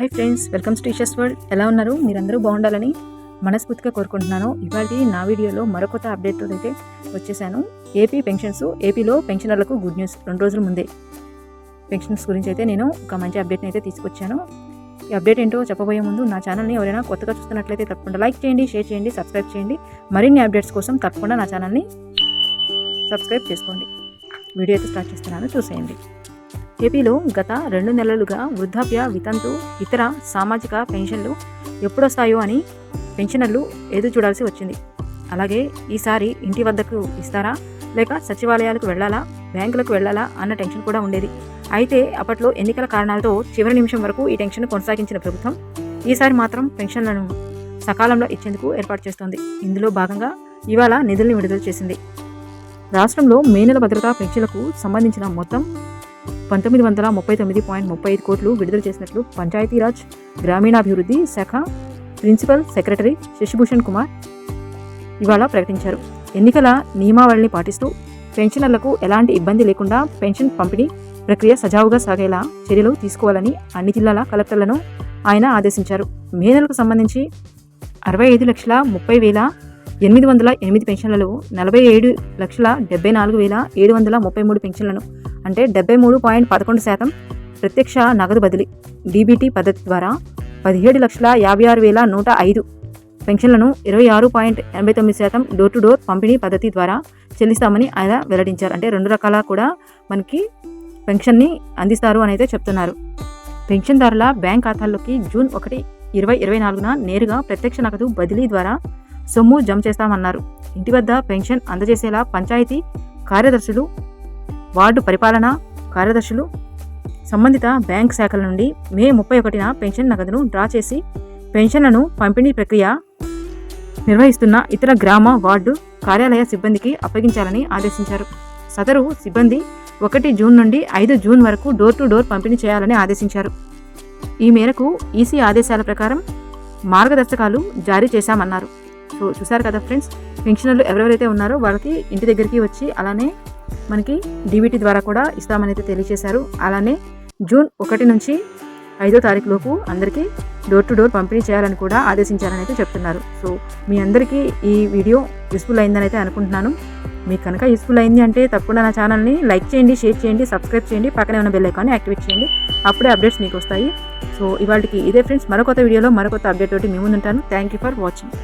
Hi friends welcome to teachers world. ఎలా ఉన్నారు? మీరందరూ బాగుండాలని మనస్ఫూర్తిగా కోరుకుంటున్నాను. ఇవాళ నా వీడియోలో మరొక అప్డేట్ అయితే వచ్చేసాను. ఏపీ పెన్షన్స్ ఏపీలో పెన్షనర్లకు గుడ్ న్యూస్ రెండు రోజుల ముందే. పెన్షన్స్ గురించి అయితే నేను ఒక మంచి అప్డేట్ని అయితే తీసుకొచ్చాను. ఈ అప్డేట్ ఏంటో చెప్పబోయే ముందు నా ఛానల్ని ఎవరైనా కొత్తగా చూస్తున్నట్లయితే తప్పకుండా లైక్ చేయండి షేర్ చేయండి సబ్స్క్రైబ్ చేయండి. మరిన్ని అప్డేట్స్ కోసం తప్పకుండా నా ఛానల్ని సబ్స్క్రైబ్ చేసుకోండి. వీడియో అయితే స్టార్ట్ చేస్తున్నాను చూసేయండి. ఏపీలో గత రెండు నెలలుగా వృద్ధాప్య వితంతు ఇతర సామాజిక పెన్షన్లు ఎప్పుడొస్తాయో అని పెన్షనర్లు ఎదురు చూడాల్సి వచ్చింది. అలాగే ఈసారి ఇంటి వద్దకు ఇస్తారా? లేక సచివాలయాలకు వెళ్ళాలా బ్యాంకులకు వెళ్ళాలా అన్న టెన్షన్ కూడా ఉండేది. అయితే అప్పట్లో ఎన్నికల కారణాలతో చివరి నిమిషం వరకు ఈ టెన్షన్ కొనసాగించిన ప్రభుత్వం ఈసారి మాత్రం పెన్షన్లను సకాలంలో ఇచ్చేందుకు ఏర్పాటు చేస్తోంది. ఇందులో భాగంగా ఇవాళ నిధుల్ని విడుదల చేసింది. రాష్ట్రంలో మే నెల భద్రతా పెన్షన్లకు సంబంధించిన మొత్తం పంతొమ్మిది వందల ముప్పై తొమ్మిది పాయింట్ ముప్పై ఐదు కోట్లు విడుదల చేసినట్లు పంచాయతీరాజ్ గ్రామీణాభివృద్ధి శాఖ ప్రిన్సిపల్ సెక్రటరీ శశిభూషణ్ కుమార్ ఇవాళ ప్రకటించారు. ఎన్నికల నియమావళిని పాటిస్తూ పెన్షనర్లకు ఎలాంటి ఇబ్బంది లేకుండా పెన్షన్ పంపిణీ ప్రక్రియ సజావుగా సాగేలా చర్యలు తీసుకోవాలని అన్ని జిల్లాల కలెక్టర్లను ఆయన ఆదేశించారు. మే నెలకు సంబంధించి అరవై ఐదు లక్షల ముప్పై వేల ఎనిమిది వందల ఎనిమిది పెన్షన్లలో నలభై ఏడు లక్షల డెబ్బై నాలుగు వేల ఏడు వందల ముప్పై మూడు పెన్షన్లను అంటే డెబ్బై మూడు పాయింట్ పదకొండు శాతం ప్రత్యక్ష నగదు బదిలీ. డీబీటీ పద్ధతి ద్వారా పదిహేడు లక్షల యాభై ఆరు వేల నూట ఐదు పెన్షన్లను ఇరవై ఆరు పాయింట్ ఎనభై తొమ్మిది శాతం డోర్ టు డోర్ పంపిణీ పద్ధతి ద్వారా చెల్లిస్తామని ఆయన వెల్లడించారు. అంటే రెండు రకాల కూడా మనకి పెన్షన్ని అందిస్తారు అని అయితే చెప్తున్నారు. పెన్షన్దారుల బ్యాంక్ ఖాతాల్లోకి జూన్ ఒకటి ఇరవై ఇరవై నాలుగున నేరుగా ప్రత్యక్ష నగదు బదిలీ ద్వారా సొమ్ము జమ చేస్తామన్నారు. ఇంటి వద్ద పెన్షన్ అందజేసేలా పంచాయతీ కార్యదర్శులు వార్డు పరిపాలన కార్యదర్శులు సంబంధిత బ్యాంక్ శాఖల నుండి మే ముప్పై ఒకటిన పెన్షన్ నగదును డ్రా చేసి పెన్షన్లను పంపిణీ ప్రక్రియ నిర్వహిస్తున్న ఇతర గ్రామ వార్డు కార్యాలయ సిబ్బందికి అప్పగించాలని ఆదేశించారు. సదరు సిబ్బంది ఒకటి జూన్ నుండి ఐదు జూన్ వరకు డోర్ టు డోర్ పంపిణీ చేయాలని ఆదేశించారు. ఈ మేరకు ఈసీ ఆదేశాల ప్రకారం మార్గదర్శకాలు జారీ చేశామన్నారు. సో చూసారు కదా ఫ్రెండ్స్? పెన్షనర్లు ఎవరెవరైతే ఉన్నారో వాళ్ళకి ఇంటి దగ్గరికి వచ్చి అలానే మనకి డీబీటీ ద్వారా కూడా ఇస్తామని అయితే తెలియజేశారు. అలానే జూన్ ఒకటి నుంచి ఐదో తారీఖు లోపు అందరికీ డోర్ టు డోర్ పంపిణీ చేయాలని కూడా ఆదేశించారని అయితే చెప్తున్నారు. సో మీ అందరికీ ఈ వీడియో యూస్ఫుల్ అయిందని అయితే అనుకుంటున్నాను. మీకు కనుక యూస్ఫుల్ అయింది అంటే తప్పకుండా నా ఛానల్ని లైక్ చేయండి షేర్ చేయండి సబ్స్క్రైబ్ చేయండి పక్కనే ఉన్న బెల్ ఐకాన్ని యాక్టివేట్ చేయండి. అప్పుడే అప్డేట్స్ మీకు వస్తాయి. సో ఇవాళకి ఇదే ఫ్రెండ్స్ మరొక వీడియోలో మరొక అప్డేట్ తోటి మేము ముందుంటాను. Thank you for watching.